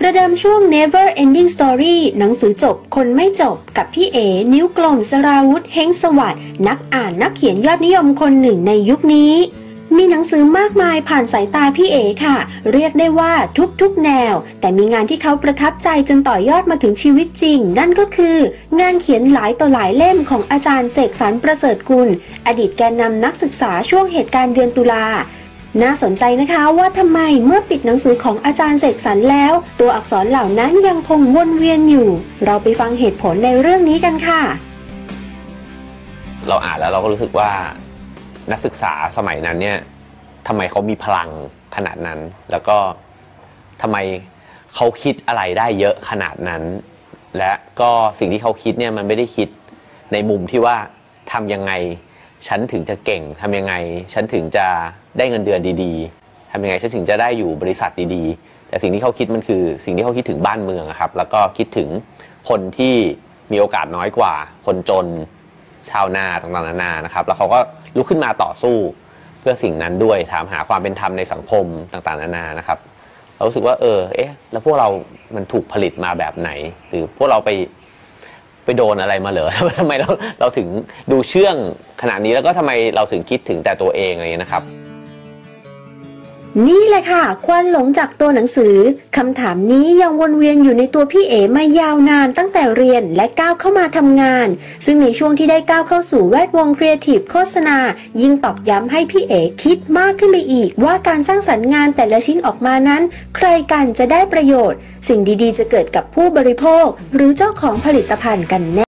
ประเดิมช่วง Never Ending Story หนังสือจบคนไม่จบกับพี่เอนิ้วกลมสราวุธเฮงสวัสด์นักอ่านนักเขียนยอดนิยมคนหนึ่งในยุคนี้ มีหนังสือมากมายผ่านสายตาพี่เอค่ะ เรียกได้ว่าทุกๆแนว แต่มีงานที่เขาประทับใจจนต่อยอดมาถึงชีวิตจริง นั่นก็คือ งานเขียนหลายต่อหลายเล่มของอาจารย์เสกสรรประเสริฐกุล อดีตแกนนำนักศึกษาช่วงเหตุการณ์เดือนตุลา น่าสนใจนะคะว่าทำไมเมื่อปิดหนังสือของอาจารย์เสกสรรแล้ว ตัวอักษรเหล่านั้นยังคงวนเวียนอยู่ เราไปฟังเหตุผลในเรื่องนี้กันค่ะ เราอ่านแล้วเราก็รู้สึกว่านักศึกษาสมัยนั้นเนี่ยทำไมเขามีพลังขนาดนั้น แล้วก็ทำไมเขาคิดอะไรได้เยอะขนาดนั้น และก็สิ่งที่เขาคิดเนี่ยมันไม่ได้คิดในมุมที่ว่าทำยังไง ฉันถึงจะเก่งทำยังไง ฉันถึงจะได้เงินเดือนดีๆทำยังไงฉันถึงจะได้อยู่บริษัทดีๆ แต่สิ่งที่เขาคิดมันคือสิ่งที่เขาคิดถึงบ้านเมืองครับ แล้วก็คิดถึงคนที่มีโอกาสน้อยกว่า คนจนชาวนาต่างๆนานานะครับ แล้วเขาก็ลุกขึ้นมาต่อสู้เพื่อสิ่งนั้นด้วยถามหาความเป็นธรรมในสังคมต่างๆนานานะครับเรารู้สึกว่าเออเอ๊ะแล้วพวกเรามันถูกผลิตมาแบบไหน หรือพวกเราไป ไปโดนอะไรมาเหรอทำไมเราเราถึงดูเชื่องขนาดนี้แล้วก็ทำไมเราถึงคิดถึงแต่ตัวเองอะไรอย่างนี้นะครับ นี่แหละค่ะ ควันหลงจากตัวหนังสือคำถามนี้ยังวนเวียนอยู่ในตัวพี่เอ๋มายาวนานตั้งแต่เรียนและก้าวเข้ามาทำงาน ซึ่งในช่วงที่ได้ก้าวเข้าสู่แวดวงครีเอทีฟโฆษณา ยิ่งตอกย้ำให้พี่เอ๋คิดมากขึ้นไปอีก ว่าการสร้างสรรค์งานแต่ละชิ้นออกมานั้น ใครกันจะได้ประโยชน์ สิ่งดีๆ จะเกิดกับผู้บริโภค หรือเจ้าของผลิตภัณฑ์กันแน่